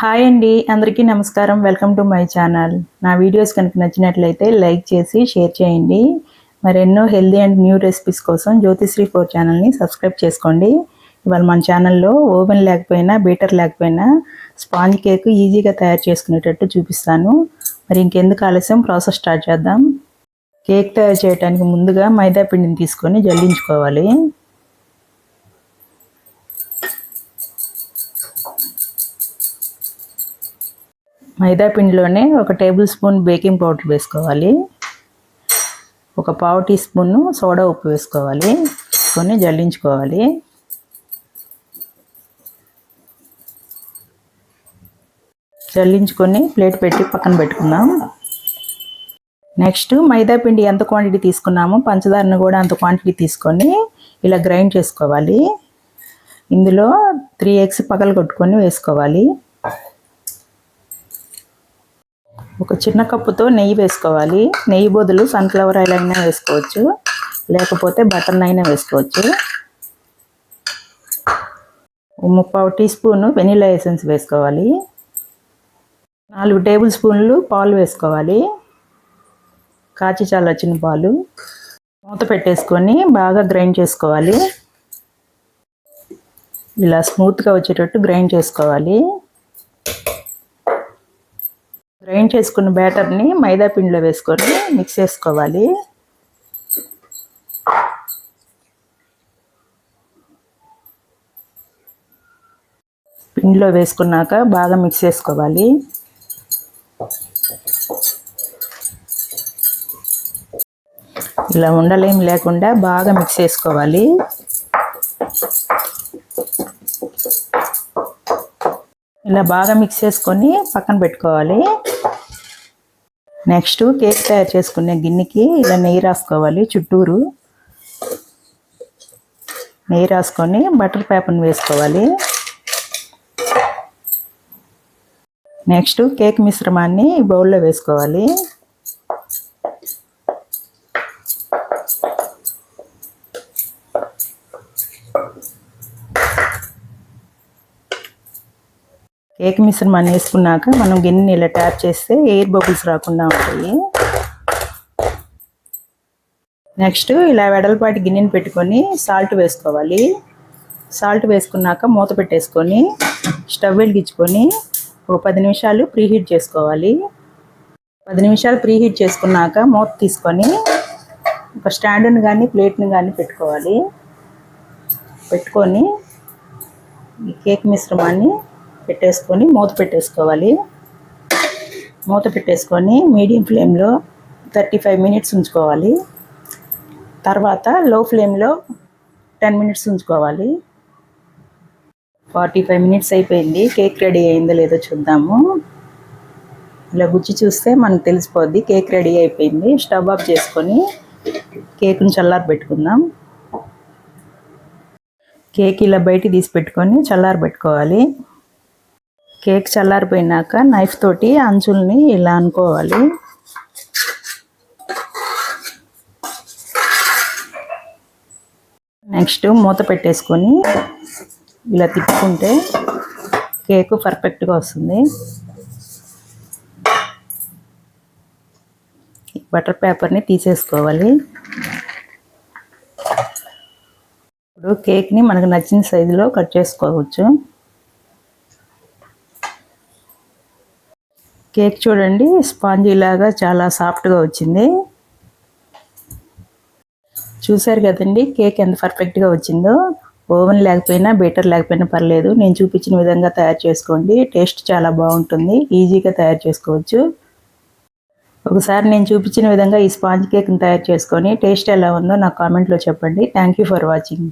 Hi అండి అందరికీ నమస్కారం. Welcome to my channel. నా వీడియోస్ కనుక నచ్చినట్లయితే లైక్ చేసి షేర్ చేయండి. మరెన్నో హెల్దీ అండ్ న్యూ రెసిపీస్ కోసం జ్యోతిశ్రీ ఫోర్ ఛానల్ని సబ్స్క్రైబ్ చేసుకోండి. ఇవాళ మన ఛానల్లో ఓవెన్ లేకపోయినా బీటర్ లేకపోయినా స్పాంజ్ కేక్ ఈజీగా తయారు చేసుకునేటట్టు చూపిస్తాను. మరి ఇంకెందుకు ఆలస్యం? ప్రాసెస్ స్టార్ట్ చేద్దాం. కేక్ తయారు చేయడానికి ముందుగా మైదా పిండిని తీసుకొని జల్లించుకోవాలి. మైదా పిండిలోనే ఒక టేబుల్ స్పూన్ బేకింగ్ పౌడర్ వేసుకోవాలి. ఒక పావు టీ స్పూన్ సోడా ఉప్పు వేసుకోవాలి. వేసుకొని జల్లించుకోవాలి. జల్లించుకొని ప్లేట్ పెట్టి పక్కన పెట్టుకుందాం. నెక్స్ట్ మైదా పిండి ఎంత క్వాంటిటీ తీసుకున్నామో పంచదారను కూడా అంత క్వాంటిటీ తీసుకొని ఇలా గ్రైండ్ చేసుకోవాలి. ఇందులో త్రీ ఎగ్స్ పగలు కొట్టుకొని వేసుకోవాలి. ఒక చిన్న కప్పుతో నెయ్యి వేసుకోవాలి. నెయ్యి బదులు సన్ఫ్లవర్ ఆయిల్ అయినా వేసుకోవచ్చు. లేకపోతే బటర్ అయినా వేసుకోవచ్చు. ముప్పావు టీ స్పూన్ వెనీలా ఎసెన్స్ వేసుకోవాలి. నాలుగు టేబుల్ స్పూన్లు పాలు వేసుకోవాలి. కాచి వచ్చిన పాలు. మూత పెట్టేసుకొని బాగా గ్రైండ్ చేసుకోవాలి. ఇలా స్మూత్గా వచ్చేటట్టు గ్రైండ్ చేసుకోవాలి. గ్రైండ్ చేసుకున్న బ్యాటర్ని మైదా పిండిలో వేసుకొని మిక్స్ చేసుకోవాలి. పిండిలో వేసుకున్నాక బాగా మిక్స్ చేసుకోవాలి. ఇలా ఉండలేం లేకుండా బాగా మిక్స్ చేసుకోవాలి. ఇలా బాగా మిక్స్ చేసుకొని పక్కన పెట్టుకోవాలి. నెక్స్ట్ కేక్ తయారు చేసుకునే గిన్నెకి ఇలా నెయ్యి రాసుకోవాలి చుట్టూరు. నెయ్యి రాసుకొని బటర్ పేపర్ని వేసుకోవాలి. నెక్స్ట్ కేక్ మిశ్రమాన్ని బౌల్లో వేసుకోవాలి. కేక్ మిశ్రమాన్ని వేసుకున్నాక మనం గిన్నెని ఇలా ట్యాప్ చేస్తే ఎయిర్ బబుల్స్ రాకుండా ఉంటాయి. నెక్స్ట్ ఇలా వెడల్పాటి గిన్నెని పెట్టుకొని సాల్ట్ వేసుకోవాలి. సాల్ట్ వేసుకున్నాక మూత పెట్టేసుకొని స్టవ్ వెలిగించుకొని ఒక పది నిమిషాలు ప్రీహీట్ చేసుకోవాలి. పది నిమిషాలు ప్రీహీట్ చేసుకున్నాక మూత తీసుకొని ఒక స్టాండ్ని కానీ ప్లేట్ని కానీ పెట్టుకోవాలి. పెట్టుకొని ఈ కేక్ మిశ్రమాన్ని పెట్టేసుకొని మూత పెట్టేసుకోవాలి. మూత పెట్టేసుకొని మీడియం ఫ్లేమ్లో థర్టీ ఫైవ్ మినిట్స్ ఉంచుకోవాలి. తర్వాత లో ఫ్లేమ్లో టెన్ మినిట్స్ ఉంచుకోవాలి. ఫార్టీ ఫైవ్ మినిట్స్ అయిపోయింది. కేక్ రెడీ అయిందో లేదో చూద్దాము. ఇలా గుచ్చి చూస్తే మనకు తెలిసిపోద్ది కేక్ రెడీ అయిపోయింది. స్టవ్ ఆఫ్ చేసుకొని కేక్ని చల్లారి పెట్టుకుందాం. కేక్ ఇలా బయట తీసి పెట్టుకొని చల్లారి పెట్టుకోవాలి. కేక్ చల్లారిపోయినాక నైఫ్ తోటి అంచుల్ని ఇలా అనుకోవాలి. నెక్స్ట్ మూత పెట్టేసుకొని ఇలా తిప్పుకుంటే కేకు పర్ఫెక్ట్గా వస్తుంది. బటర్ పేపర్ని తీసేసుకోవాలి. ఇప్పుడు కేక్ని మనకు నచ్చిన సైజులో కట్ చేసుకోవచ్చు. కేక్ చూడండి స్పాంజీ లాగా చాలా సాఫ్ట్గా వచ్చింది. చూసారు కదండి కేక్ ఎంత పర్ఫెక్ట్గా వచ్చిందో. ఓవెన్ లేకపోయినా బీటర్ లేకపోయినా పర్లేదు. నేను చూపించిన విధంగా తయారు చేసుకోండి. టేస్ట్ చాలా బాగుంటుంది. ఈజీగా తయారు చేసుకోవచ్చు. ఒకసారి నేను చూపించిన విధంగా ఈ స్పాంజ్ కేక్ని తయారు చేసుకొని టేస్ట్ ఎలా ఉందో నాకు కామెంట్లో చెప్పండి. Thank you for watching